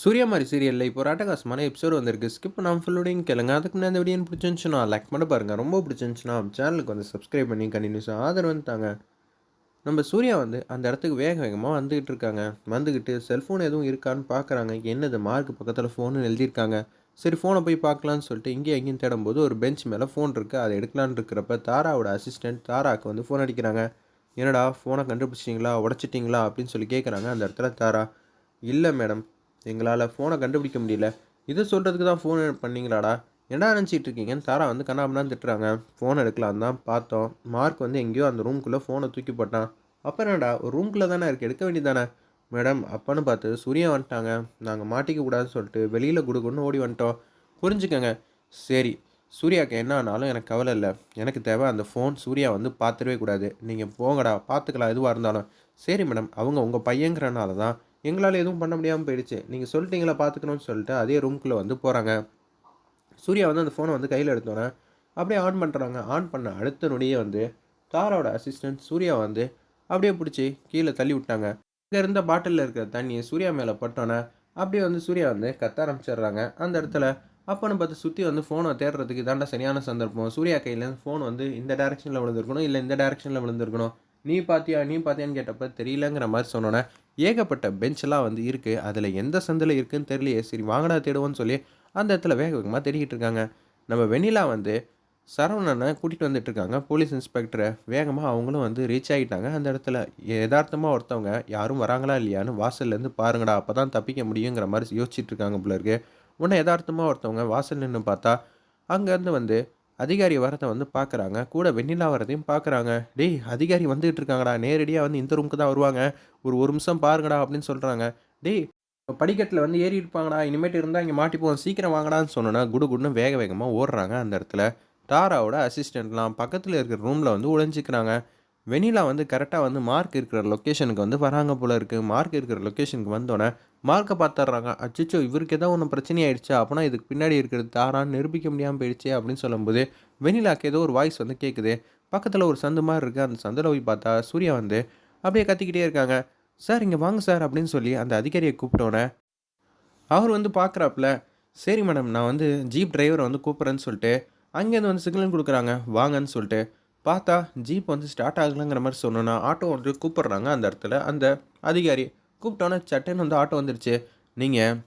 சூர்யாமாரி சீரியலில் இப்போ ஒரு அட்டகாசமான எபிசோட் வந்திருக்கு. ஸ்கிப் நான் ஃபுல்லோடையும் கேளுங்க. அதுக்கு நான் இந்த வீடியோ பிடிச்சிருந்துச்சுன்னா லைக் பண்ண பாருங்கள் ரொம்ப பிடிச்சிருந்துச்சுன்னா சேனலுக்கு வந்து சப்ஸ்கிரைப் பண்ணி கண்டினியூஸாக ஆதரவு வந்துட்டாங்க நம்ம சூர்யா வந்து அந்த இடத்துக்கு வேக வேகமாக வந்துக்கிட்டு இருக்காங்க. வந்துக்கிட்டு செல்ஃபோன் எதுவும் இருக்கான்னு பார்க்குறாங்க என்னது மார்க் பக்கத்தில் ஃபோனு எழுதியிருக்காங்க. சரி ஃபோனை போய் பார்க்கலான்னு சொல்லிட்டு இங்கேயும் எங்கேயும் தேடும்போது ஒரு பெஞ்ச் மேலே ஃபோன் இருக்குது அதை எடுக்கலான்னு இருக்கிறப்ப தாராவோட அசிஸ்டன்ட் தாராவுக்கு வந்து ஃபோன் அடிக்கிறாங்க. என்னடா ஃபோனை கண்டுபிடிச்சிட்டிங்களா? உடச்சிட்டிங்களா? அப்படின்னு சொல்லி கேட்குறாங்க அந்த இடத்துல தாரா. இல்லை மேடம் எங்களால் ஃபோனை கண்டுபிடிக்க முடியல. இதை சொல்கிறதுக்கு தான் ஃபோன் பண்ணீங்களாடா? என்ன நினச்சிட்டு இருக்கீங்கன்னு தாரா வந்து கண்ணாமண்ணான்னு திட்டுறாங்க. ஃபோன் எடுக்கலாம் தான் பார்த்தோம். மார்க் வந்து எங்கேயோ அந்த ரூம்குள்ளே ஃபோனை தூக்கி போட்டான். அப்போ என்னடா ஒரு ரூம்குள்ளே தானே இருக்குது எடுக்க வேண்டியதானே மேடம் அப்பன்னு பார்த்து சூர்யா வந்துட்டாங்க. நாங்கள் மாட்டிக்க கூடாதுன்னு சொல்லிட்டு வெளியில் குடுக்குன்னு ஓடி வந்துட்டோம். புரிஞ்சுக்கங்க. சரி சூர்யாவுக்கு என்ன ஆனாலும் எனக்கு கவலை இல்லை. எனக்கு தேவை அந்த ஃபோன் சூர்யா வந்து பார்த்துடவே கூடாது. நீங்கள் போங்கடா பார்த்துக்கலாம் எதுவாக இருந்தாலும். சரி மேடம் அவங்க உங்கள் பையங்கிறனால தான் எங்களால் எதுவும் பண்ண முடியாமல் போயிடுச்சு. நீங்கள் சொல்லிட்டீங்களா பார்த்துக்கணும்னு சொல்லிட்டு அதே ரூம்குள்ளே வந்து போகிறாங்க சூர்யா வந்து அந்த ஃபோனை வந்து கையில் எடுத்தோன்னே அப்படியே ஆன் பண்ணுறாங்க ஆன் பண்ண அடுத்த நொடியே வந்து தாராவோட அசிஸ்டன்ட் சூர்யா வந்து அப்படியே பிடிச்சி கீழே தள்ளி விட்டாங்க. இங்கே இருந்த பாட்டிலில் இருக்கிற தண்ணியை சூர்யா மேலே பட்டோன்னே அப்படியே வந்து சூர்யா வந்து கத்த ஆரம்பிச்சிடுறாங்க. அந்த இடத்துல அப்போன்னு பார்த்து சுற்றி வந்து ஃபோனை தேடுறதுக்கு தாண்டா சரியான சந்தர்ப்பம். சூர்யா கையிலேருந்து ஃபோன் வந்து இந்த டேரெக்ஷனில் விழுந்திருக்கணும் இல்லை இந்த டேரெக்ஷனில் விழுந்திருக்கணும். நீ பார்த்தியா நீ பார்த்தியான்னு கேட்டப்ப தெரியலங்கிற மாதிரி சொன்னோன்னே ஏகப்பட்ட பெஞ்செல்லாம் வந்து இருக்குது அதில் எந்த சந்தில் இருக்குதுன்னு தெரியலையே. சரி வாங்கடா தேடுவோன்னு சொல்லி அந்த இடத்துல வேக வேகமாக தேடிக்கிட்டு இருக்காங்க. நம்ம வெண்ணிலா வந்து சரவணனை கூட்டிகிட்டு வந்துட்டு இருக்காங்க. போலீஸ் இன்ஸ்பெக்டரை. வேகமாக அவங்களும் வந்து ரீச் ஆகிட்டாங்க அந்த இடத்துல யதார்த்தமாக ஒருத்தவங்க யாரும் வராங்களா இல்லையான்னு வாசல்லேருந்து பாருங்கடா அப்போ தான் தப்பிக்க முடியுங்கிற மாதிரி யோசிச்சுட்டு இருக்காங்க போல இருக்கு. உடனே யதார்த்தமாக ஒருத்தவங்க வாசல் நின்று பார்த்தா அங்கேருந்து வந்து அதிகாரி வரதை வந்து பார்க்குறாங்க கூட வெண்ணிலா வரதையும் பார்க்குறாங்க டேய் அதிகாரி வந்துகிட்டு இருக்காங்கடா. நேரடியாக வந்து இந்த ரூமுக்கு தான் வருவாங்க. ஒரு ஒரு நிமிஷம் பாருங்கடா அப்படின்னு சொல்கிறாங்க டேய் படிக்கட்டில் வந்து ஏறி இருப்பாங்கடா. இனிமேட்டு இருந்தால் இங்கே மாட்டிப்போம் சீக்கிரம் வாங்கடான்னு சொன்னோன்னா குடு குடுன்னு வேக வேகமாக ஓடுறாங்க அந்த இடத்துல. தாராவோட அசிஸ்டண்ட்லாம் பக்கத்தில் இருக்கிற ரூமில் வந்து ஒளிஞ்சிக்கிறாங்க. வெனிலா வந்து கரெக்டாக வந்து மார்க் இருக்கிற லொக்கேஷனுக்கு வந்து வராங்க போல இருக்குது மார்க் இருக்கிற லொக்கேஷனுக்கு வந்தோடனே மார்க்கை பார்த்துட்றாங்க. அச்சோ இவருக்கு ஏதோ ஒன்று பிரச்சனை ஆயிடுச்சு அப்போனா இதுக்கு பின்னாடி இருக்கிறது தாரான்னு நிரூபிக்க முடியாமல் போயிடுச்சு அப்படின்னு சொல்லும்போது வெனிலாக்கு ஏதோ ஒரு வாய்ஸ் வந்து கேட்குது பக்கத்தில் ஒரு சந்து மாதிரி இருக்குது அந்த சந்தில் போய் பார்த்தா சூர்யா வந்து அப்படியே கத்திக்கிட்டே இருக்காங்க. சார் இங்கே வாங்க சார் அப்படின்னு சொல்லி அந்த அதிகாரியை கூப்பிட்டோன்னே அவர் வந்து பார்க்குறாப்புல சரி மேடம் நான் வந்து ஜீப் டிரைவரை வந்து கூப்பிட்றேன்னு சொல்லிட்டு அங்கேருந்து வந்து சிக்னல் கொடுக்குறாங்க. வாங்கன்னு சொல்லிட்டு பார்த்தா ஜீப் வந்து ஸ்டார்ட் ஆகலைங்கிற மாதிரி சொன்னோன்னா ஆட்டோ வந்து கூப்பிட்றாங்க அந்த இடத்துல. அந்த அதிகாரி கூப்பிட்டோன்னே சட்டைன்னு வந்து ஆட்டோ வந்துருச்சு. நீங்கள்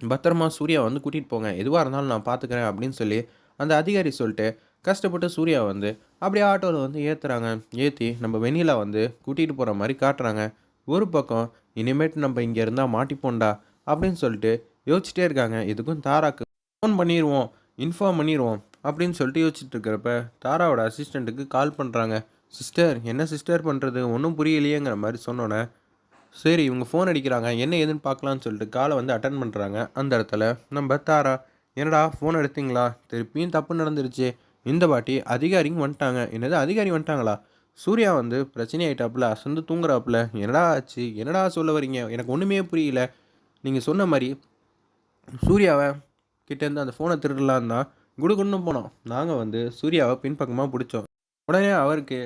பத்திரமா சூர்யா வந்து கூட்டிகிட்டு போங்க. எதுவாக இருந்தாலும் நான் பார்த்துக்கிறேன் அப்படின்னு சொல்லி அந்த அதிகாரி சொல்லிட்டு கஷ்டப்பட்டு சூர்யா வந்து அப்படியே ஆட்டோவில் வந்து ஏற்றுறாங்க ஏற்றி நம்ம வெண்ணிலா வந்து கூட்டிகிட்டு போகிற மாதிரி காட்டுறாங்க. ஒரு பக்கம் இனிமேட்டு நம்ம இங்கே இருந்தால் மாட்டிப்போண்டா அப்படின்னு சொல்லிட்டு யோசிச்சிட்டே இருக்காங்க. இதுக்கும் தாராக்கு ஃபோன் பண்ணிடுவோம் இன்ஃபார்ம் பண்ணிடுவோம் அப்படின்னு சொல்லிட்டு யோசிச்சுட்டு இருக்கிறப்ப தாராவோட அசிஸ்டண்ட்டுக்கு கால் பண்ணுறாங்க சிஸ்டர் என்ன சிஸ்டர் பண்ணுறது ஒன்றும் புரியலையேங்கிற மாதிரி சொன்னோன்னே சரி இவங்க ஃபோன் அடிக்கிறாங்க. என்ன ஏதுன்னு பார்க்கலான்னு சொல்லிட்டு காலை வந்து அட்டன் பண்ணுறாங்க அந்த இடத்துல நம்ம தாரா என்னடா ஃபோன் எடுத்தீங்களா? திருப்பியும் தப்பு நடந்துருச்சு. இந்த வாட்டி அதிகாரிங்க வந்துட்டாங்க. என்னது அதிகாரி வந்துட்டாங்களா? சூர்யா வந்து பிரச்சனை ஆகிட்டாப்புல அசந்து தூங்குறாப்புல. என்னடா ஆச்சு? என்னடா சொல்ல வரீங்க எனக்கு ஒன்றுமே புரியல. நீங்கள் சொன்ன மாதிரி சூர்யாவை கிட்டேருந்து அந்த ஃபோனை திருடலான்னு தான் குடுகுன்னு போனோம். நாங்கள் வந்து சூர்யாவை பின்பக்கமாக பிடிச்சோம். உடனே அவருக்கு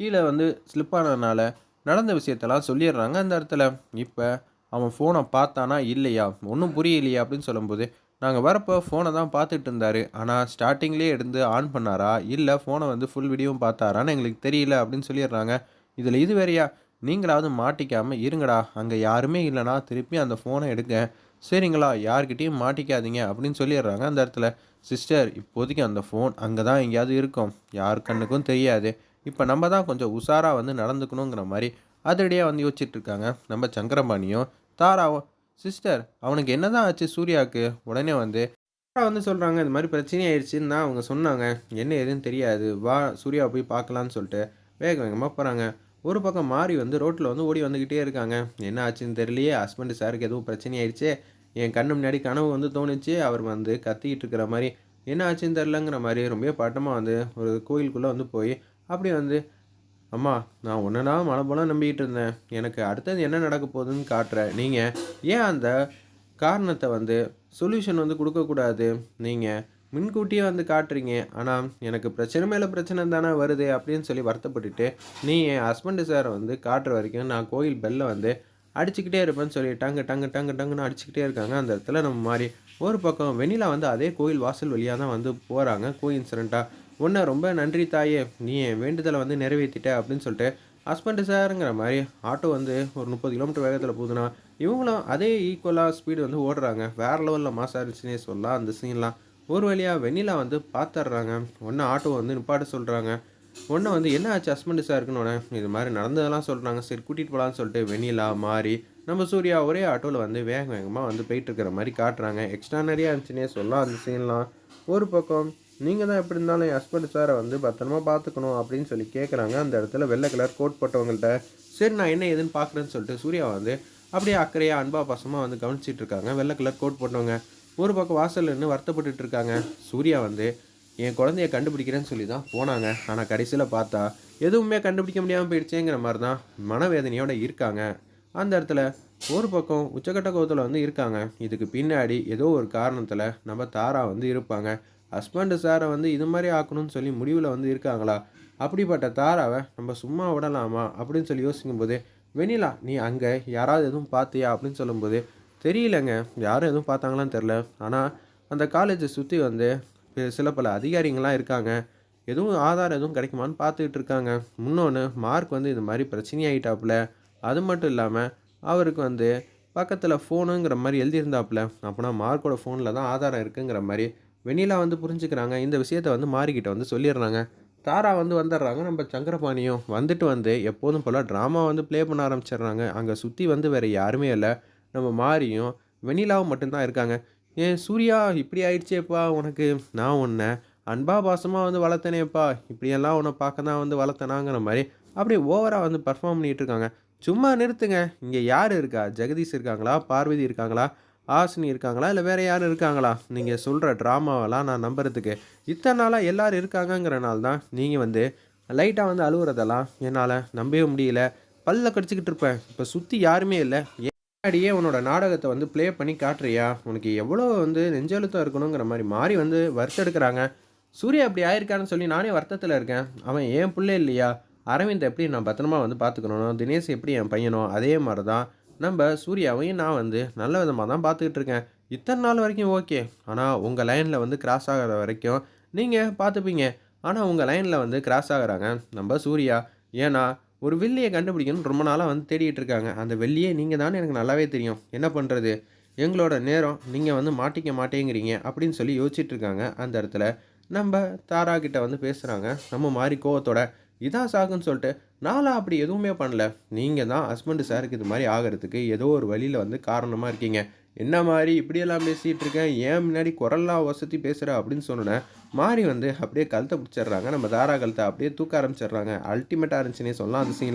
கீழே வந்து ஸ்லிப் ஆனதுனால நடந்த விஷயத்தெல்லாம் சொல்லிடுறாங்க அந்த இடத்துல. இப்போ அவன் ஃபோனை பார்த்தானா? இல்லையா? ஒன்றும் புரியலையா அப்படின்னு சொல்லும்போது நாங்கள் வரப்போ ஃபோனை தான் பார்த்துட்டு இருந்தார். ஆனால் ஸ்டார்டிங்லேயே எடுத்து ஆன் பண்ணாரா? இல்லை ஃபோனை வந்து ஃபுல் வீடியோவும் பார்த்தாரான்னு எங்களுக்கு தெரியல அப்படின்னு சொல்லிடுறாங்க. இதில் இது வேறையா? நீங்களாவது மாட்டிக்காமல் இருங்கடா. அங்கே யாருமே இல்லைனா திருப்பி அந்த ஃபோனை எடுங்க. சரிங்களா? யார்கிட்டேயும் மாட்டிக்காதீங்க அப்படின்னு சொல்லிடுறாங்க அந்த இடத்துல. சிஸ்டர் இப்போதைக்கு அந்த ஃபோன் அங்கே தான் எங்கேயாவது இருக்கும். யார் கண்ணுக்கும் தெரியாது. இப்போ நம்ம தான் கொஞ்சம் உஷாராக வந்து நடந்துக்கணுங்கிற மாதிரி அதிரடியாக வந்து யோசிச்சுட்டு இருக்காங்க. நம்ம சங்கரபாணியும் தாராவும். சிஸ்டர் அவனுக்கு என்ன தான் ஆச்சு சூர்யாவுக்கு? உடனே வந்து தாரா வந்து சொல்கிறாங்க இந்த மாதிரி பிரச்சனை ஆயிடுச்சுன்னு தான் அவங்க சொன்னாங்க. என்ன எதுன்னு தெரியாது. வா சூர்யா போய் பார்க்கலான்னு சொல்லிட்டு வேக வேகமாக போகிறாங்க ஒரு பக்கம் மாறி வந்து ரோட்டில் வந்து ஓடி வந்துக்கிட்டே இருக்காங்க. என்ன ஆச்சுன்னு தெரியலையே. ஹஸ்பண்டு சாருக்கு எதுவும் பிரச்சனை ஆயிடுச்சு என் கண்ணு முன்னாடி கனவு வந்து தோணுச்சு. அவர் வந்து கத்திக்கிட்டு இருக்கிற மாதிரி என்ன ஆச்சுன்னு தெரிலங்கிற மாதிரி ரொம்ப பட்டமாக வந்து ஒரு கோயிலுக்குள்ளே வந்து போய் அப்படி வந்து அம்மா நான் ஒன்றுனா மழை போல நம்பிக்கிட்டு இருந்தேன். எனக்கு அடுத்தது என்ன நடக்க போகுதுன்னு காட்டுறேன் நீங்கள் ஏன் அந்த காரணத்தை வந்து சொல்யூஷன் வந்து கொடுக்கக்கூடாது நீங்கள் முன்கூட்டியே வந்து காட்டுறீங்க. ஆனால் எனக்கு பிரச்சனை மேலே பிரச்சனை தானே வருது அப்படின்னு சொல்லி வருத்தப்பட்டுட்டு நீ என் ஹஸ்பண்டு சாரை வந்து காட்டுற வரைக்கும் நான் கோயில் பெல்லை வந்து அடிச்சுக்கிட்டே இருப்பேன்னு சொல்லி டங்கு டங்கு டங்கு டங்குன்னு அடிச்சுக்கிட்டே இருக்காங்க. அந்த இடத்துல நம்ம மாதிரி ஒரு பக்கம் வெண்ணிலா வந்து அதே கோயில் வாசல் வழியாக தான் வந்து போகிறாங்க கோ இன்சிடெண்ட்டாக ஒன்று ரொம்ப நன்றி தாயே. நீ என் வேண்டுதலை வந்து நிறைவேற்றிட்ட அப்படின்னு சொல்லிட்டு ஹஸ்பண்டு சாருங்கிற மாதிரி ஆட்டோ வந்து ஒரு முப்பது கிலோமீட்டர் வேகத்தில் போகுதுன்னா இவங்களும் அதே ஈக்குவலாக ஸ்பீடு வந்து ஓடுறாங்க. வேறு லெவலில் மாசாக இருந்துச்சுன்னே சொல்லலாம் அந்த சீன்லாம் ஒரு வழியாக வெண்ணிலா வந்து பார்த்துட்றாங்க ஒன்று ஆட்டோ வந்து நிப்பாட்ட சொல்கிறாங்க ஒன்று வந்து என்ன ஆச்சு ஹஸ்பண்டு சார் இருக்குன்னு இது மாதிரி நடந்ததெல்லாம் சொல்கிறாங்க சரி கூட்டிகிட்டு போகலான்னு சொல்லிட்டு வெண்ணிலா மாறி நம்ம சூர்யா ஒரே ஆட்டோவில் வந்து வேக வேகமாக வந்து போயிட்டுருக்கிற மாதிரி காட்டுறாங்க. எக்ஸ்ட்ரானரியாக நிறையா இருந்துச்சுன்னே சொல்லலாம் அந்த சீன்லாம் ஒரு பக்கம் நீங்கள் தான் எப்படி இருந்தாலும் என் ஹஸ்பண்ட் சாரை வந்து பத்திரமா பார்த்துக்கணும் அப்படின்னு சொல்லி கேட்குறாங்க அந்த இடத்துல வெள்ளை கலர் கோட் போட்டவங்கள்ட்ட சரி நான் என்ன ஏதுன்னு பார்க்குறேன்னு சொல்லிட்டு சூர்யா வந்து அப்படியே அக்கறையாக அன்பா பாசமாக வந்து கவனிச்சிட்டு இருக்காங்க. வெள்ளை கலர் கோட் போட்டவங்க. ஒரு பக்கம் வாசலில் நின்று வருத்தப்பட்டுட்டு இருக்காங்க. சூர்யா வந்து என் குழந்தைய கண்டுபிடிக்கிறேன்னு சொல்லி தான் போனாங்க. ஆனால் கடைசியில் பார்த்தா எதுவுமே கண்டுபிடிக்க முடியாமல் போயிடுச்சேங்கிற மாதிரி தான் மனவேதனையோடு இருக்காங்க. அந்த இடத்துல ஒரு பக்கம் உச்சக்கட்ட கோபத்தில் வந்து இருக்காங்க. இதுக்கு பின்னாடி ஏதோ ஒரு காரணத்தில் நம்ம தாரா வந்து இருப்பாங்க. ஹஸ்பண்டு சாரை வந்து இது மாதிரி ஆக்கணும்னு சொல்லி முடிவில் வந்து இருக்காங்களா? அப்படிப்பட்ட தாராவை நம்ம சும்மா விடலாமா? அப்படின்னு சொல்லி யோசிக்கும்போது வெண்ணிலா நீ அங்கே யாராவது எதுவும் பார்த்தியா? அப்படின்னு சொல்லும்போது தெரியலங்க. யாரும் எதுவும் பார்த்தாங்களான்னு தெரில ஆனால் அந்த காலேஜை சுற்றி வந்து சில பல அதிகாரிங்களாம் இருக்காங்க. எதுவும் ஆதாரம் எதுவும் கிடைக்குமான்னு பார்த்துக்கிட்டு இருக்காங்க. முன்னொன்று மார்க் வந்து இது மாதிரி பிரச்சனையாயிட்டாப்புல. அது மட்டும் இல்லாமல் அவருக்கு வந்து பக்கத்தில் ஃபோனுங்கிற மாதிரி எழுதியிருந்தாப்புல. அப்போனா மார்க்கோட ஃபோனில் தான் ஆதாரம் இருக்குங்கிற மாதிரி வெண்ணிலா வந்து புரிஞ்சுக்கிறாங்க. இந்த விஷயத்த வந்து மாறிக்கிட்ட வந்து சொல்லிடுறாங்க. தாரா வந்து வந்துடுறாங்க. நம்ம சங்கரபாணியும் வந்துட்டு வந்து எப்போதும் போல் ட்ராமா வந்து ப்ளே பண்ண ஆரம்பிச்சிடுறாங்க. அங்கே சுற்றி வந்து வேறு யாருமே இல்லை. நம்ம மாறியும் வெண்ணிலாவும் மட்டும்தான் இருக்காங்க. ஏன் சூர்யா இப்படி ஆயிடுச்சேப்பா உனக்கு? நான் உன்னை அன்பா பாசமாக வந்து வளர்த்தனேப்பா. இப்படியெல்லாம் உன்னை பார்க்க தான் வந்து வளர்த்தனாங்கிற மாதிரி அப்படியே ஓவராக வந்து பர்ஃபார்ம் பண்ணிகிட்ருக்காங்க இருக்காங்க. சும்மா நிறுத்துங்க. இங்கே யார் இருக்கா? ஜெகதீஷ் இருக்காங்களா? பார்வதி இருக்காங்களா? ஆசினி இருக்காங்களா? இல்லை வேறு யாரும் இருக்காங்களா? நீங்கள் சொல்கிற ட்ராமாவெல்லாம் நான் நம்புறதுக்கு இத்தனை நாளாக எல்லோரும் இருக்காங்கங்கிறனால தான் நீங்கள் வந்து லைட்டாக வந்து அழுகுறதெல்லாம் என்னால் நம்பவே முடியல. பல்ல கடிச்சிக்கிட்டு இருப்பேன். இப்போ சுற்றி யாருமே இல்லை. முன்னாடியே உன்னோட நாடகத்தை வந்து ப்ளே பண்ணி காட்டுறியா? உனக்கு எவ்வளோ வந்து நெஞ்செழுத்தம் இருக்கணுங்கிற மாதிரி மாறி வந்து வருத்தெடுக்கிறாங்க சூர்யா அப்படி ஆயிருக்கான்னு சொல்லி நானே வருத்தத்தில் இருக்கேன். அவன் ஏன் பிள்ளை இல்லையா? அரவிந்த் எப்படி நான் பத்திரமா வந்து பார்த்துக்கணும் தினேஷ் எப்படி என் பையனோ அதே மாதிரி தான் நம்ம சூர்யாவையும் நான் வந்து நல்ல விதமாக தான் பார்த்துக்கிட்டு இருக்கேன். இத்தனை நாள் வரைக்கும் ஓகே. ஆனால் உங்கள் லைனில் வந்து கிராஸ் ஆகிற வரைக்கும் நீங்கள் பார்த்துப்பீங்க. ஆனால் உங்கள் லைனில் வந்து கிராஸ் ஆகுறாங்க நம்ம சூர்யா. ஏன்னா ஒரு வெள்ளியை கண்டுபிடிக்கணும்னு ரொம்ப நாளாக வந்து தேடிட்டு இருக்காங்க. அந்த வெள்ளியே நீங்கள் தானே எனக்கு நல்லாவே தெரியும். என்ன பண்ணுறது எங்களோட நேரம் நீங்கள் வந்து மாட்டிக்க மாட்டேங்கிறீங்க அப்படின்னு சொல்லி யோசிச்சுட்டு இருக்காங்க. அந்த இடத்துல நம்ம தாரா கிட்ட வந்து பேசுகிறாங்க நம்ம மாதிரி கோவத்தோட இதான் சாகுன்னு சொல்லிட்டு நானும் அப்படி எதுவுமே பண்ணல. நீங்கள் தான் ஹஸ்பண்டு சாருக்கு இது மாதிரி ஆகிறதுக்கு ஏதோ ஒரு வழியில் வந்து காரணமாக இருக்கீங்க. என்ன மாதிரி இப்படியெல்லாம் பேசிகிட்டு இருக்கேன்? ஏன் முன்னாடி குரல்லாம் வசதி பேசுகிற அப்படின்னு சொன்னேன் மாறி வந்து அப்படியே கழுத்தை பிடிச்சிடுறாங்க. நம்ம தாரா கழுத்தை அப்படியே தூக்க ஆரம்பிச்சிடுறாங்க. அல்டிமேட்டாக இருந்துச்சுன்னே சொல்லலாம் அந்த சீன்